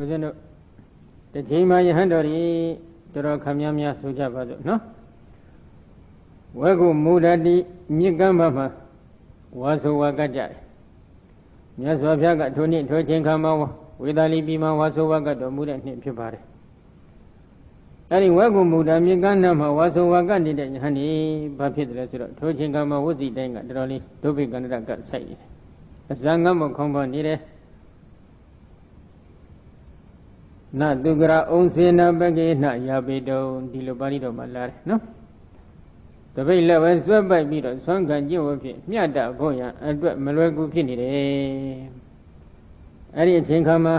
ဦးဇင်းတို့တစ်ချိန်မှာယဟန်တော်တွေတော်တော်ခမ်းများများဆိုကြပါစို့နော်ဝဲကုမူဒတိမြစ်ကမ်းဘက်မှာဝါဆိုဝါကကြတယ်မြတ်စွာဘုရားကထိုနေ့ထိုချိန်ခါမှာဝေသာလီပြည်မှာဝါဆိုဝါကတော်မူတဲ့နှစ်ဖြစ်ပါတယ်အဲဒီဝဲကုမူဒမြစ်ကမ်းနားမှာဝါဆိုဝါကနေတဲ့ယဟန်ဒီဘာဖြစ်တယ်လဲဆိုတော့ထိုချိန်ခါမှာဝုဇိတိုင်းကတော်တော်လေးဒုဗိကန္တရကဆိုင်နေတယ်အဇံငတ်မခေါင်းပေါ်နေတယ် နတုကရာအုံစေနပကေနယာပေတုံဒီလိုပါဠိတော်မှာလာတယ်နော်တပိတ်လည်းပဲဆွဲပိုက်ပြီးတော့ဆွမ်းခံကျင့်ဝတ်ဖြင့်မြတ်တာဖို့ရန်အတွက်မလွယ်ကူဖြစ်နေတယ်အဲ့ဒီအချိန်ခါမှာ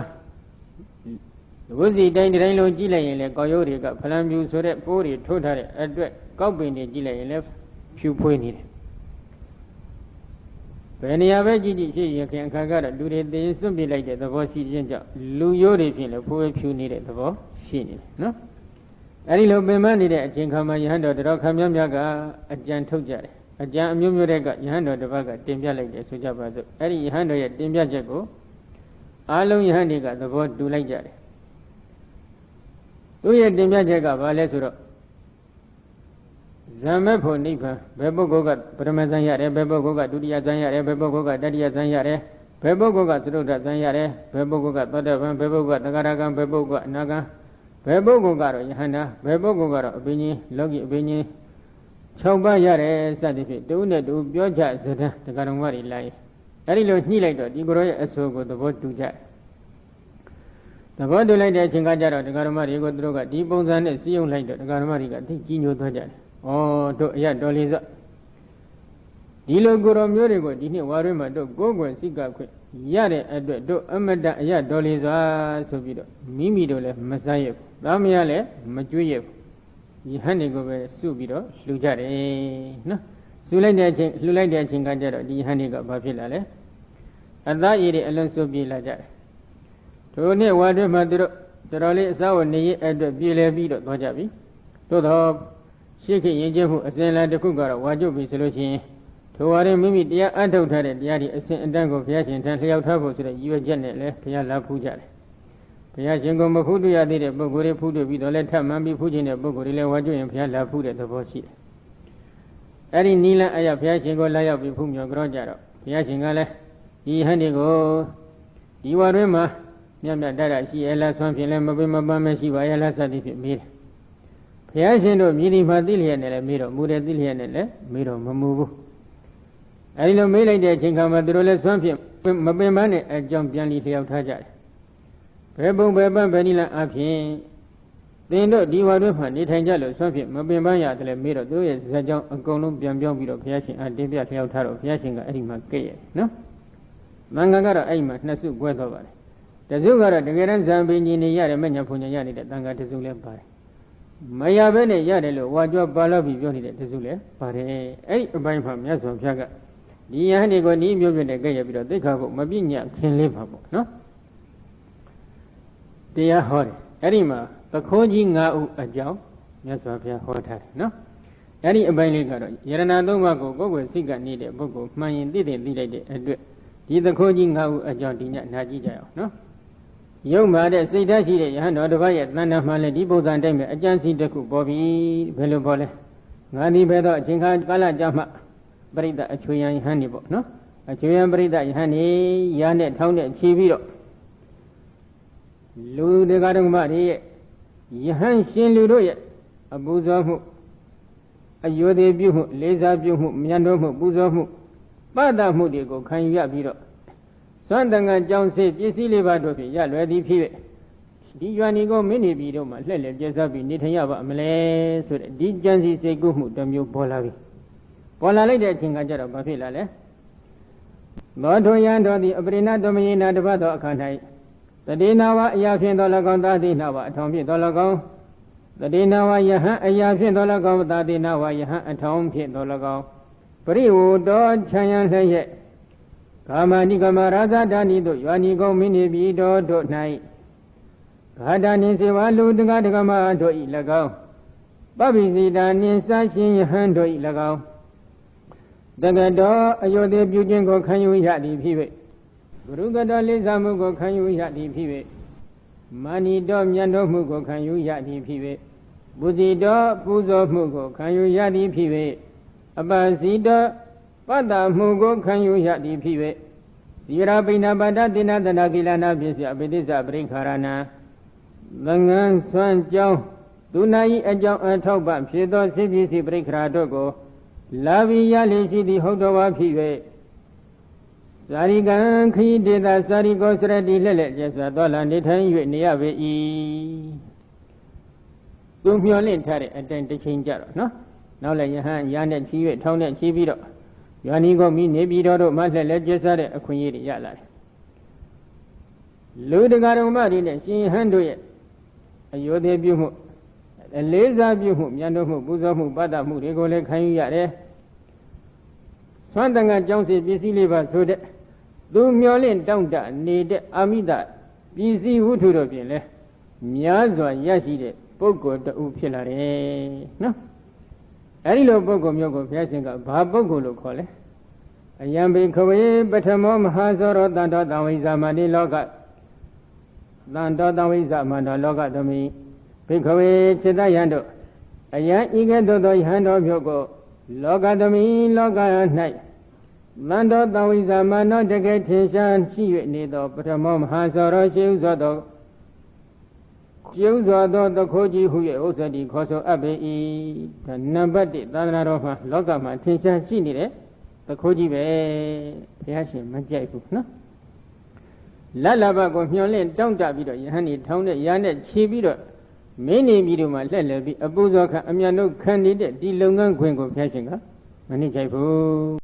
ဝုစီတိုင်းတိုင်းလုံးကြည့်လိုက်ရင်လည်းကောက်ရိုးတွေကဖလံပြူဆိုတဲ့ပိုးတွေထိုးထားတဲ့အတွက်ကောက်ပင်တွေကြည့်လိုက်ရင်လည်းဖြူဖွေးနေတယ် ဘယ်နေရာပဲကြည့်ကြည့်ရှိရခင်အခါကတော့လူတွေသေစွန့်ပြလိုက်တဲ့သဘောရှိခြင်းကြောင့်လူရိုးတွေဖြင့်လည်းဖိုးဝဲဖြူနေတဲ့သဘောရှိနေတယ်နော်အဲဒီလိုပင်မနေတဲ့အချိန်ခါမှာယဟန်တော်တော်ခမ်းမြတ်မြတ်ကအကြံထုတ်ကြတယ်အကြံအမျိုးမျိုးတွေကယဟန်တော်တစ်ပတ်ကတင်ပြလိုက်တယ်ဆိုကြပါစို့အဲဒီယဟန်တော်ရဲ့တင်ပြချက်ကိုအားလုံးယဟန်တွေကသဘောတူလိုက်ကြတယ်သူရဲ့တင်ပြချက်ကဘာလဲဆိုတော့ ဇံမဲ့ဖို့နိဗ္ဗာန်ဘယ်ပုဂ္ဂိုလ်ကပရမဇန်ရတယ်ဘယ်ပုဂ္ဂိုလ်ကဒုတိယဇန်ရတယ်ဘယ်ပုဂ္ဂိုလ်ကတတိယဇန်ရတယ်ဘယ်ပုဂ္ဂိုလ်ကသရုဒ္ဓဇန်ရတယ်ဘယ်ပုဂ္ဂိုလ်ကသောတပန်ဘယ်ပုဂ္ဂိုလ်ကသက္ကာရကံဘယ်ပုဂ္ဂိုလ်ကအနာကံဘယ်ပုဂ္ဂိုလ်ကတော့ယဟန္တာဘယ်ပုဂ္ဂိုလ်ကတော့အပင်ကြီးလောကီအပင်ကြီး6ပါးရတယ်စသဖြင့်တူနဲ့တူပြောကြစတဲ့တက္ကရာမတွေလိုက်အဲ့ဒီလိုညှိလိုက်တော့ဒီကိုရောရဲ့အဆိုကိုသဘောတူကြသဘောတူလိုက်တဲ့အချိန်ကကြတော့တက္ကရာမတွေကိုသူတို့ကဒီပုံစံနဲ့စီးယုံလိုက်တော့တက္ကရာမတွေကသိကြီးညိုသွားကြတယ်။ ဩတို့အရတော်လေးစဒီလိုကိုရောမျိုးတွေကိုဒီနှစ်ဝါရွေးမှာတို့ကိုယ်ကွယ်စိတ်ကခွင့်ရတဲ့အတွက်တို့အမတအရတော်လေးစွာဆိုပြီးတော့မိမိတို့လည်းမစားရဘူး။သားမရလည်းမကြွေးရဘူး။ယဟန်တွေကိုပဲစုပြီးတော့လှူကြတယ်နော်။လှူလိုက်တဲ့အချိန်လှူလိုက်တဲ့အချိန်ကကြတော့ဒီယဟန်တွေကဘာဖြစ်လာလဲ။အသားရည်တွေအလွန်စုပြေးလာကြတယ်။တို့နှစ်ဝါရွေးမှာတို့တော်တော်လေးအစားဝနေရအတွက်ပြေးလဲပြီးတော့သွားကြပြီ။သို့တော့ ရှေ့ခေရင်ကျင်းမှုအစဉ်လာတစ်ခုကတော့ဝါကျုပ်ပြီဆိုလို့ရှိရင်ထိုဝါရင်မိမိတရားအထုတ်ထားတဲ့တရားဒီအစဉ်အတန်းကိုဘုရားရှင်ထံလျှောက်ထားဖို့ဆိုတဲ့ရည်ရွယ်ချက်နဲ့လည်းဘုရားလာဖူးကြတယ်။ဘုရားရှင်ကမဖူးတွေ့ရသေးတဲ့ပုဂ္ဂိုလ်တွေဖူးတွေ့ပြီးတော့လည်းထပ်မှန်ပြီးဖူးခြင်းတဲ့ပုဂ္ဂိုလ်တွေလည်းဝါကျုပ်ရင်ဘုရားလာဖူးတဲ့သဘောရှိတယ်။အဲ့ဒီနီလအယဘုရားရှင်ကိုလာရောက်ပြီးဖူးမြော်ကြောကြတော့ဘုရားရှင်ကလည်းဒီဟန်ဒီကိုဒီဝါတွင်မှာမြတ်မြတ်တရရှိရလားဆွမ်းဖြင့်လည်းမပိမပန်းမရှိပါရလားစသည်ဖြင့်မေးတယ် ဘုရားရှင်တို့မြည်ဒီမှာသိလျက်နဲ့လည်းမေးတော့မူတယ်သိလျက်နဲ့လည်းမေးတော့မမူဘူးအဲဒီလိုမေးလိုက်တဲ့အချိန်ခါမှာသူတို့လည်းစွန့်ဖြင့်မပင်ပန်းတဲ့အကြောင်းပြန်လီလျှောက်ထားကြတယ်ဘယ်ပုံဘယ်ပန်းဘယ်နည်းလအဖြစ်သင်တို့ဒီဝါတွင်မှနေထိုင်ကြလို့စွန့်ဖြင့်မပင်ပန်းရတယ်လည်းမေးတော့သူတို့ရဲ့ဇာကြောင့်အကုန်လုံးပြန်ပြောင်းပြီးတော့ဘုရားရှင်အတင်ပြလျှောက်ထားတော့ဘုရားရှင်ကအဲ့ဒီမှာကဲ့ရဲ့နော်မင်္ဂကတော့အဲ့ဒီမှာနှစ်စု꿰သွားပါတယ်တစုကတော့တကယ်တမ်းဇံပင်ကြီးနေရတယ်မညာဖုန်ညာရနေတဲ့တန်ခါတစုလည်းပါတယ် မရဘဲနဲ့ရတယ်လို့ဝါကြွပါလို့ပြီးပြောနေတဲ့တစုလည်းပါတယ်အဲ့ဒီအပိုင်းမှာမြတ်စွာဘုရားကဒီယဟန်တွေကိုဤမျိုးပြတဲ့ကြည့်ရပြီးတော့သိခါဖို့မပြညတ်ခင်လေးပါပေါ့နော်တရားဟောတယ်အဲ့ဒီမှာသခိုးကြီး၅ဦးအကြောင်းမြတ်စွာဘုရားဟောထားတယ်နော်အဲ့ဒီအပိုင်းလေးကတော့ယရဏသုံးပါးကိုကိုယ်ကိုယ်စိတ်ကနေတဲ့ပုဂ္ဂိုလ်မှန်ရင်သိတယ်သိလိုက်တဲ့အတွက်ဒီသခိုးကြီး၅ဦးအကြောင်းဒီညနာကြည့်ကြအောင်နော် ယုံပါတဲ့စိတ်ဓာတ်ရှိတဲ့ယဟန်တော်တစ်ပါးရဲ့တဏ္ဍာမှလည်းဒီပုံစံတိုင်းပဲအကျဉ်းစီတစ်ခုပေါ်ပြီဘယ်လိုပေါ်လဲငါဒီဘယ်တော့အချိန်ခါကာလကြာမှပရိသတ်အချွေယံယဟန်နေပေါ့နော်အချွေယံပရိသတ်ယဟန်နေရနဲ့ထောင်းနဲ့ခြေပြီးတော့လူတွေကဓမ္မတွေရဲ့ယဟန်ရှင်လူတို့ရဲ့အပူဇော်မှုအယိုသေးပြုမှုလေးစားပြုမှုမြတ်တော်မှုပူဇော်မှုပတ္တမှုတွေကိုခံယူရပြီးတော့ သွမ်းတန်ကကြောင်းစေပစ္စည်းလေးပါတို့ဖြင့်ရလွယ်သည်ဖြစ်ဒီရွာနီကိုမင်းနေပြီးတော့မှလှည့်လည်ပြည့်စုံပြီးနေထိုင်ရပါမလဲဆိုတဲ့ဒီကြံစီစိတ်ကူးမှုတစ်မျိုးပေါ်လာပြီပေါ်လာလိုက်တဲ့အချိန်ကကြတော့ဘာဖြစ်လာလဲဘောထုံယံတော်သည်အပရိဏတမယေနာတပတ်သောအခါ၌တတိနာဝအရာဖြင့်တော်၎င်းသာတိနာဝအထောင်ဖြင့်တော်၎င်းတတိနာဝယဟံအရာဖြင့်တော်၎င်းသာတိနာဝယဟံအထောင်ဖြင့်တော်၎င်းပရိဝတော်ခြံရန်လျက် ကာမဏိကမရာဇဒာနိတို့ယောနိကုံမိနေပြီတော်တို့၌ဂါဒာနိစေဝလူတကတကမတို့ဤ၎င်းပပိစီတာနိစရှင်ယဟန်တို့ဤ၎င်းတကတော်အယောသေးပြုခြင်းကိုခံယူရသည်ဖြစ်၍ဂရုကတော်လေးစားမှုကိုခံယူရသည်ဖြစ်၍မာနီတော်မြတ်တော်မှုကိုခံယူရသည်ဖြစ်၍ပူဇီတော်ပူဇော်မှုကိုခံယူရသည်ဖြစ်၍အပစီတော် ပတ္တမှုကိုခံယူရသည်ဖြစ်၍သီရပိဏပါဒတိနာတနာကိလနာပစ္စယအပိဋိစ္စပရိခါရဏံသငန်းဆွမ်းကြောင်းသူနာဤအကြောင်းအထောက်ပံ့ဖြစ်သောစိပ္ပစ္စည်းပရိခရာတို့ကိုလာပြီးရလိရှိသည်ဟုတ်တော်ပါဖြစ်၍သာရိကံခီဒေတာသာရိကောစရတိလက်လက်ကျစွာတော်လာနေထိုင်၍နေရပေ၏သူမျောလင့်ထားတဲ့အတိုင်းတစ်ချိန်ကြတော့နော်နောက်လည်းယဟန်ရနဲ့ချီ၍ထောင်းနဲ့ချီပြီးတော့ ယောနီကုန်ပြီးနေပြည်တော်တို့မှလက်လက်ကျဆတဲ့အခွင့်အရေးတွေရလာတယ်လူတကာတော်မတွေနဲ့ရှင်ဟန်တို့ရဲ့အယောသေးပြုမှုအလေးစားပြုမှုမြတ်တို့မှုပူဇော်မှုပတ္တမှုတွေကိုလည်းခံယူရတယ်။သွမ်းတန်ကကြောင်းစီပစ္စည်းလေးပါဆိုတဲ့သူမျောလင့်တောင့်တနေတဲ့အာမိတပစ္စည်းဝုထုတို့ဖြင့်လဲများစွာရရှိတဲ့ပုဂ္ဂိုလ်တူဖြစ်လာတယ်နော်။ အဲဒီလိုပုဂ္ဂိုလ်မျိုးကိုဘုရားရှင်ကဘာပုဂ္ဂိုလ်လို့ခေါ်လဲ။အယံဘိခဝေပထမောမဟာသောရောတန်တော်တံဝိဇာမဏိလောကတန်တော်တံဝိဇာမန္တလောကသမီးဘိခဝေจิตယံတို့အယံဤကဲ့သို့သောယဟန်တော်မျိုးကိုလောကသမီလောက၌သံတော်တဝိဇာမနောတကယ်ထင်ရှားရှိ၍နေသောပထမောမဟာစောရောရှိဥသောသော ကျုံစွာသောတခိုးကြီးဟု၍ဥစ္စတိခေါ်ဆိုအပ်ပေ၏ဒါနံပါတ်1သာသနာတော်မှာလောကမှာထင်ရှားရှိနေတဲ့တခိုးကြီးပဲဘုရားရှင်မကြိုက်ဘူးနော်လတ်လဘကိုမျှော်လင့်တောင့်တပြီးတော့ယဟန်ဒီထောင်းတဲ့ရာနဲ့ခြေပြီးတော့မင်းနေပြီးတော့မှလှက်လှယ်ပြီးအပူဇော်ခံအမြန်တို့ခံနေတဲ့ဒီလုပ်ငန်းခွင်ကိုဖျက်ရှင်ကမနှိမ့်ချိုက်ဘူး